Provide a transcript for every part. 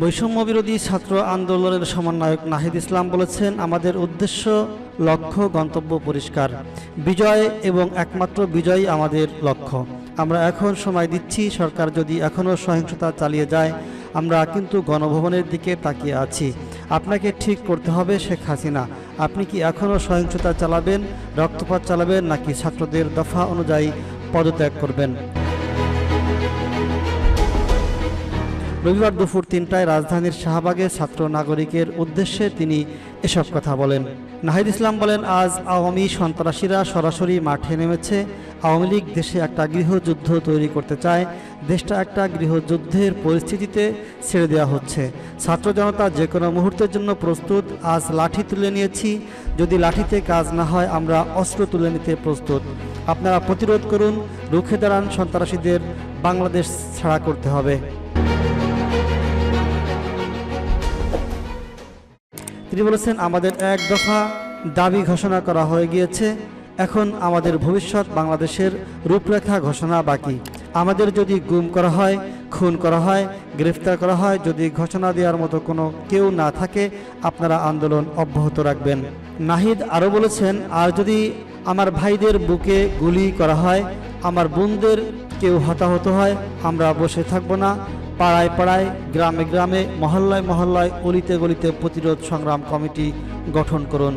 বৈষম্য বিরোধী ছাত্র আন্দোলনের সমন্বয়ক নাহিদ ইসলাম বলেছেন, আমাদের উদ্দেশ্য, লক্ষ্য, গন্তব্য পরিষ্কার। বিজয় এবং একমাত্র বিজয়ই আমাদের লক্ষ্য। আমরা এখন সময় দিচ্ছি, সরকার যদি এখনও সহিংসতা চালিয়ে যায়, আমরা কিন্তু গণভবনের দিকে তাকিয়ে আছি। আপনাকে ঠিক করতে হবে শেখ হাসিনা। আপনি কি এখনও সহিংসতা চালাবেন, রক্তপাত চালাবেন নাকি ছাত্রদের দফা অনুযায়ী পদত্যাগ করবেন? রবিবার দুপুর তিনটায় রাজধানীর শাহবাগে ছাত্র নাগরিকের উদ্দেশ্যে তিনি এসব কথা বলেন। নাহিদ ইসলাম বলেন, আজ আওয়ামী সন্ত্রাসীরা সরাসরি মাঠে নেমেছে। আওয়ামী লীগ দেশে একটা গৃহযুদ্ধ তৈরি করতে চায়। দেশটা একটা গৃহযুদ্ধের পরিস্থিতিতে ছেড়ে দেওয়া হচ্ছে। ছাত্র জনতা যে কোনো মুহূর্তের জন্য প্রস্তুত। আজ লাঠি তুলে নিয়েছি। যদি লাঠিতে কাজ না হয়, আমরা অস্ত্র তুলে নিতে প্রস্তুত। আপনারা প্রতিরোধ করুন। রুখে দাঁড়ান সন্ত্রাসীদের। বাংলাদেশ ছাড়া করতে হবে। তিনি বলেছেন, আমাদের এক দফা দাবি ঘোষণা করা হয়ে গিয়েছে। এখন আমাদের ভবিষ্যৎ বাংলাদেশের রূপরেখা ঘোষণা বাকি। আমাদের যদি গুম করা হয়, খুন করা হয়, গ্রেফতার করা হয়, যদি ঘোষণা দেওয়ার মতো কোনো কেউ না থাকে, আপনারা আন্দোলন অব্যাহত রাখবেন। নাহিদ আরও বলেছেন, আর যদি আমার ভাইদের বুকে গুলি করা হয়, আমার বোনদের কেউ হতাহত হয়, আমরা বসে থাকব না। পাড়ায় পাড়ায়, গ্রামে গ্রামে, মহল্লায় মহল্লায় অলিতে গলিতে প্রতিরোধ সংগ্রাম কমিটি গঠন করুন।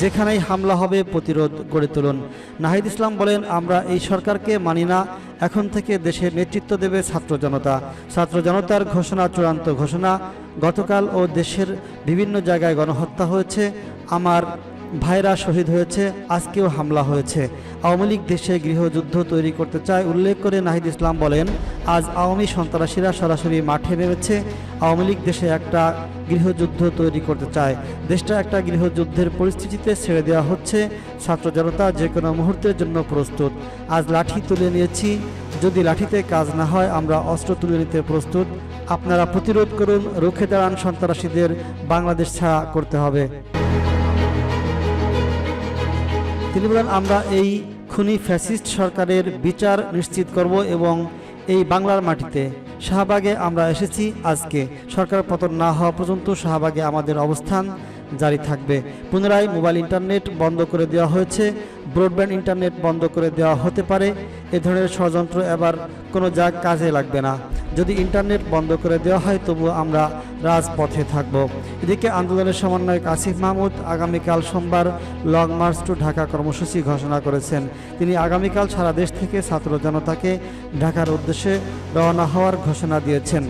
যেখানেই হামলা হবে, প্রতিরোধ গড়ে তুলুন। নাহিদ ইসলাম বলেন, আমরা এই সরকারকে মানি না। এখন থেকে দেশের নেতৃত্ব দেবে ছাত্র জনতা। ছাত্র জনতার ঘোষণা চূড়ান্ত ঘোষণা। গতকাল ও দেশের বিভিন্ন জায়গায় গণহত্যা হয়েছে। আমার ভাইরা শহীদ হয়েছে, আজকেও হামলা হয়েছে। আওয়ামী লীগ দেশে গৃহযুদ্ধ তৈরি করতে চায় উল্লেখ করে নাহিদ ইসলাম বলেন, আজ আওয়ামী সন্ত্রাসীরা সরাসরি মাঠে নেমেছে। আওয়ামী লীগ দেশে একটা গৃহযুদ্ধ তৈরি করতে চায়। দেশটা একটা গৃহযুদ্ধের পরিস্থিতিতে ছেড়ে দেওয়া হচ্ছে। ছাত্র জনতা যে কোনো মুহূর্তের জন্য প্রস্তুত। আজ লাঠি তুলে নিয়েছি। যদি লাঠিতে কাজ না হয়, আমরা অস্ত্র তুলে নিতে প্রস্তুত। আপনারা প্রতিরোধ করুন, রুখে দাঁড়ান সন্ত্রাসীদের, বাংলাদেশ ছাড়া করতে হবে। তিনি বলেন, আমরা এই খুনি ফ্যাসিস্ট সরকারের বিচার নিশ্চিত করব এবং এই বাংলার মাটিতে শাহবাগে আমরা এসেছি। আজকে সরকার পতন না হওয়া পর্যন্ত শাহবাগে আমাদের অবস্থান জারি থাকবে। পুনরায় মোবাইল ইন্টারনেট বন্ধ করে দেওয়া হয়েছে। ব্রডব্যান্ড ইন্টারনেট বন্ধ করে দেওয়া হতে পারে। এ ধরনের ষড়যন্ত্র এবার কোনো যা কাজে লাগবে না। যদি ইন্টারনেট বন্ধ করে দেওয়া হয় তবু আমরা রাজপথে থাকব। এদিকে আন্দোলনের সমন্বয়ক আসিফ মাহমুদ আগামীকাল সোমবার লং মার্চ টু ঢাকা কর্মসূচি ঘোষণা করেছেন। তিনি আগামীকাল সারা দেশ থেকে ছাত্র জনতাকে ঢাকার উদ্দেশ্যে রওনা হওয়ার ঘোষণা দিয়েছেন।